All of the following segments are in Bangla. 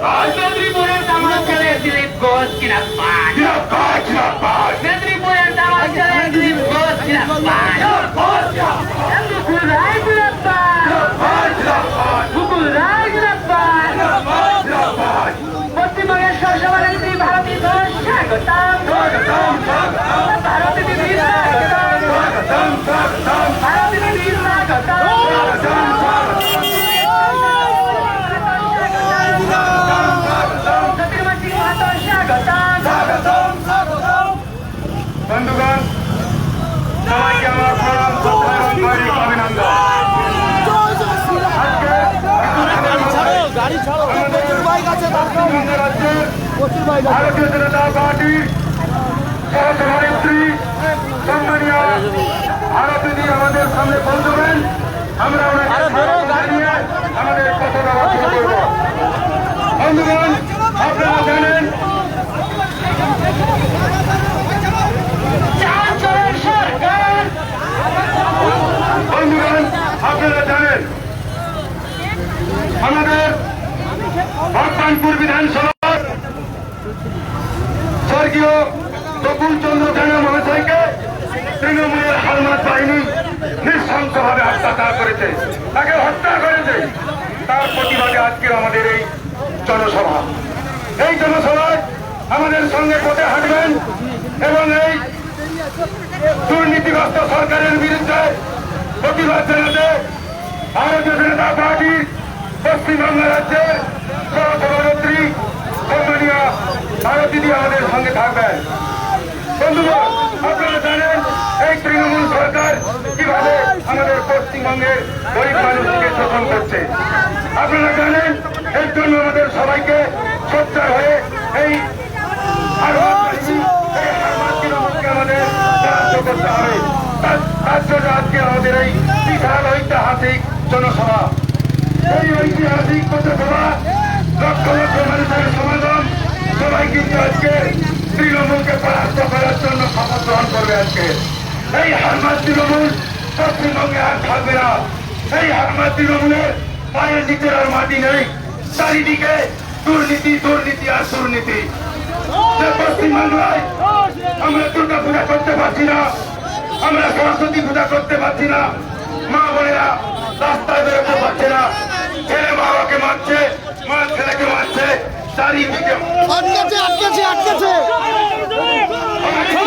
মেদিনীপুরের দামাল ছেলে দিলীপ ঘোষ কিনা পান মেদিনীপুরের দামাল ছেলে দিলীপ ঘোষ কিনা পশ্চিমবঙ্গ রাজ্যের ভারতীয় জনতা পার্টি সহসভানেত্রী সম্মানীয় ভারতীদি আমাদের সামনে পৌঁছবেন আমরা আমাদের কথা বন্ধুগণ আপনারা জানেন বন্ধুগণ আপনারা জানেন আমাদের ভগবানপুর বিধানসভার স্বর্গীয় বকুল চন্দ্র সেনা মহাশয়কে তৃণমূলের হালমাত বাহিনী নৃশংসভাবে অত্যাচার করেছে। তাকে হত্যা করেছে। তার প্রতিবাদে আজকে আমাদের এই জনসভা। এই জনসভায় আমাদের সঙ্গে পথে হাঁটবেন এবং এই দুর্নীতিগ্রস্ত সরকারের বিরুদ্ধে প্রতিবাদ জানাতে ভারতীয় জনতা পার্টির পশ্চিমবঙ্গ রাজ্যের ভারতীদি আমাদের সঙ্গে থাকবেন। বন্ধুগণ আপনারা জানেন, এই তৃণমূল সরকার কীভাবে আমাদের পশ্চিমবঙ্গের গরিব মানুষকে শোষণ করছে। আপনারা জানেন, এর জন্য আমাদের সবাইকে সোচ্চার হয়ে এই আমাদের আজকে আমাদের এই বিশাল ঐতিহাসিক জনসভা। এই ঐতিহাসিক পথসভা লক্ষ মানুষের সমাগম সবাই কিন্তু আজকে তৃণমূলকে পরাস্ত করার জন্য শপথ গ্রহণ করবে আজকে। এই হারমাত তৃণমূল পশ্চিমবঙ্গে আর থাকবে না। এই হারমাত তৃণমূলের পায়ের নিচের আর মাটি নেই। চারিদিকে দুর্নীতি দুর্নীতি আর দুর্নীতি। পশ্চিমবাংলায় আমরা দুর্গা পূজা করতে পারছি না, আমরা সরস্বতী পূজা করতে পারছি না, মা বোনেরা রাস্তায় বেরোতে পারছে না। ছেলে বাবাকে মারছে ছেলেকে মারছে চারিদিকে আটকেছে আটকেছে আটকেছে। কোন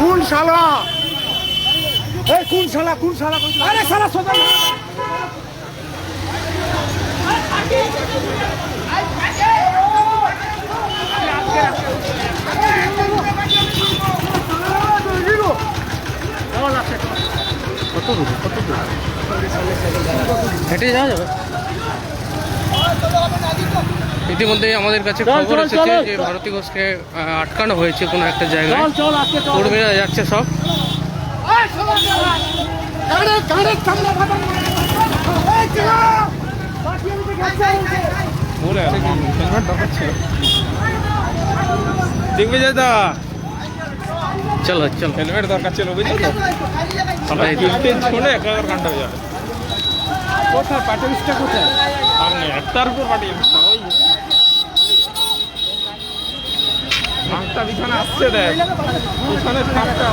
কোন শালা এই কোন শালা কোন শালা আরে শালা সোজা হেঁটে যাওয়া যাবে? ইতিমধ্যে আমাদের কাছে খবর এসেছে যে ভারতী ঘোষকে আটকানো হয়েছে কোনো একটা জায়গায়। কর্মীরা যাচ্ছে সব। দেখবে যেটা চলো চল। হেলমেট দরকার ছিল বুঝলি তো? কাণ্ড হয়ে যাবে। কোথায়? পার্টি কোথায়? সামনে একটার উপর পাঠিয়ে ওই ফাঁকটা বিছানা আসছে দেখ। পিছনে আসছে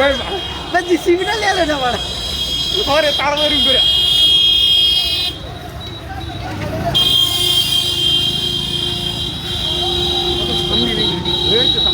দেখ। তাড়াতাড়ি না ঢুকে দিই চলো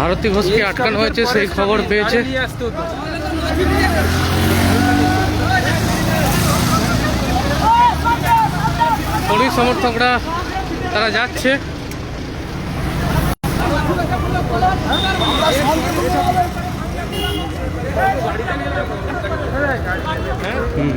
ভারতী ঘোষকে আটকানো হয়েছে সেই খবর পেয়েছে। কর্মী সমর্থকরা তারা যাচ্ছে। হুম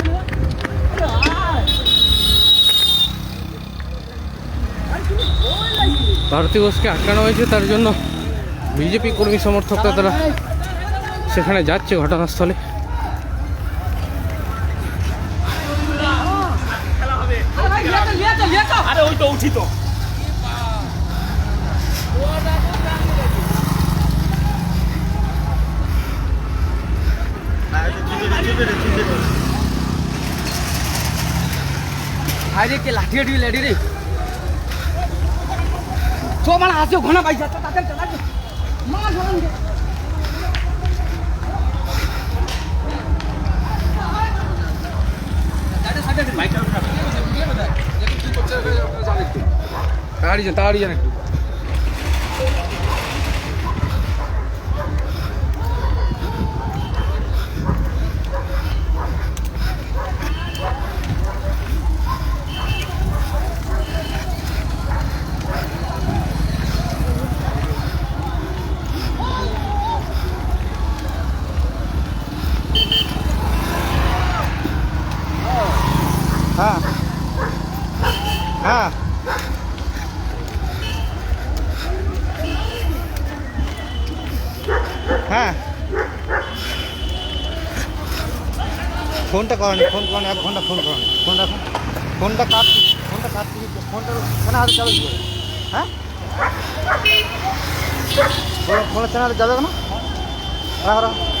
ভারতী ঘোষকে আটকানো হয়েছে, তার জন্য বিজেপি কর্মী সমর্থকরা তারা সেখানে যাচ্ছে ঘটনাস্থলে। আরে, কে লাঠি লাঠি রে? ছো মানে আসো ঘনা পাইছা তো তাতে চালাচ্ছে মা ঘনা তাড়ি যান তাড়ি যান একটু। হ্যাঁ। হ্যাঁ। হ্যাঁ। ফোনটা করেনি, ফোন করেনি, এক ঘণ্টা ফোন করেনি। ফোনটা ফোনটা কাট ফোনটা কাট ফোনটা কেন হাতে চালু করে? হ্যাঁ? ফোনের চ্যানেলে যাবে কেন? রাখো রাখো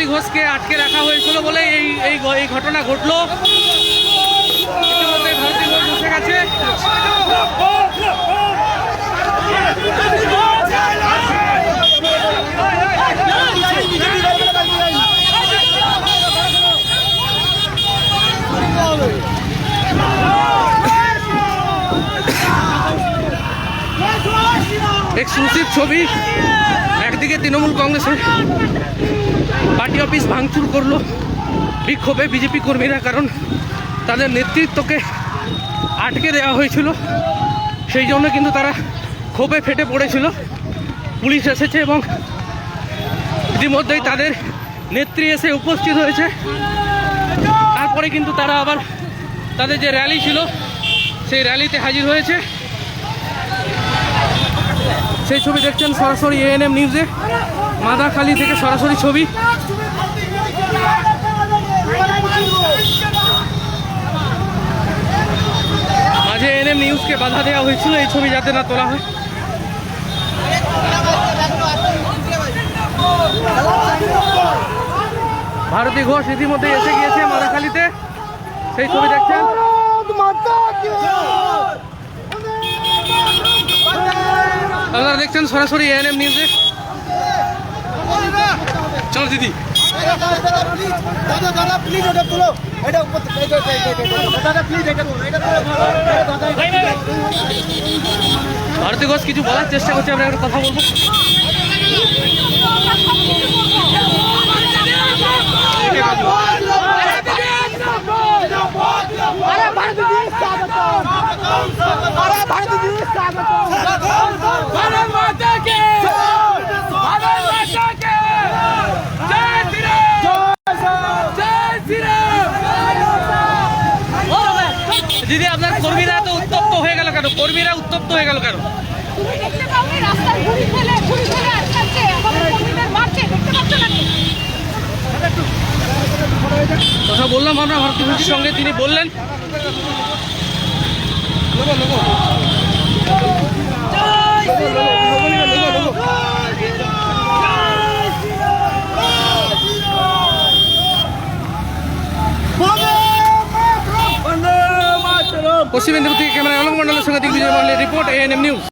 ভারতী ঘোষকে আটকে রাখা হয়েছিল বলে এই এই এই ঘটনা ঘটলো। ইতিমধ্যে ভারতী ঘোষ বসে গেছে। এক্সক্লুসিভ ছবি। একদিকে তৃণমূল কংগ্রেসের পার্টি অফিস ভাঙচুর করল, বিক্ষোভে বিজেপি কর্মীরা, কারণ তাদের নেতৃত্বকে আটকে দেওয়া হয়েছিল। সেই জন্য কিন্তু তারা ক্ষোভে ফেটে পড়েছিল। পুলিশ এসেছে এবং ইতিমধ্যেই তাদের নেত্রী এসে উপস্থিত হয়েছে। তারপরে কিন্তু তারা আবার তাদের যে র্যালি ছিল, সেই র্যালিতে হাজির হয়েছে। সেই ছবি দেখছেন সরাসরি এএনএম নিউজে মাদাখালি থেকে সরাসরি ছবি। মাঝে এএনএম নিউজকে বাধা দেওয়া হয়েছিল, এই ছবি যাতে না তোলা হয়। ভারতী ঘোষ ইতিমধ্যে এসে গিয়েছে মাদাখালিতে সেই ছবি দেখছেন। আপনারা দেখছেন সরাসরি এএনএম নিউজে। চলো দিদি দাদা। দাদা প্লিজ এটা তুলো এটা উপর থেকে- এটা- এটা- এটা- এটা- দাদা প্লিজ এটা তুলো এটা তুলো দাদা ভারতী ঘোষ কিছু বলার চেষ্টা করছে আমরা একটা কথা বলব। আরে ভারত দিদি স্বাগত আরে ভারত দিদি স্বাগত ভারত মাতা কে ভারত মাতা কে জয় শ্রী রাম জয় শ্রী রাম দিদি আপনার কর্মীরা এত উত্তপ্ত হয়ে গেল কেন কর্মীরা উত্তপ্ত হয়ে গেল কেন? তুমি দেখতে পাওনি রাস্তায় ঘুরি ফেলে ঘুরি ফেলে আটকাচ্ছে আমাদের কর্মীদের মারছে দেখতে পাচ্ছ নাকি? কথা বললাম আমরা ভারতী ঘোষের সঙ্গে তিনি বললেন। পশ্চিম মেদিনীপুর থেকে ক্যামেরা অলক মন্ডলের সঙ্গে দিগ্বিজয় মন্ডলের রিপোর্ট এএনএম নিউজ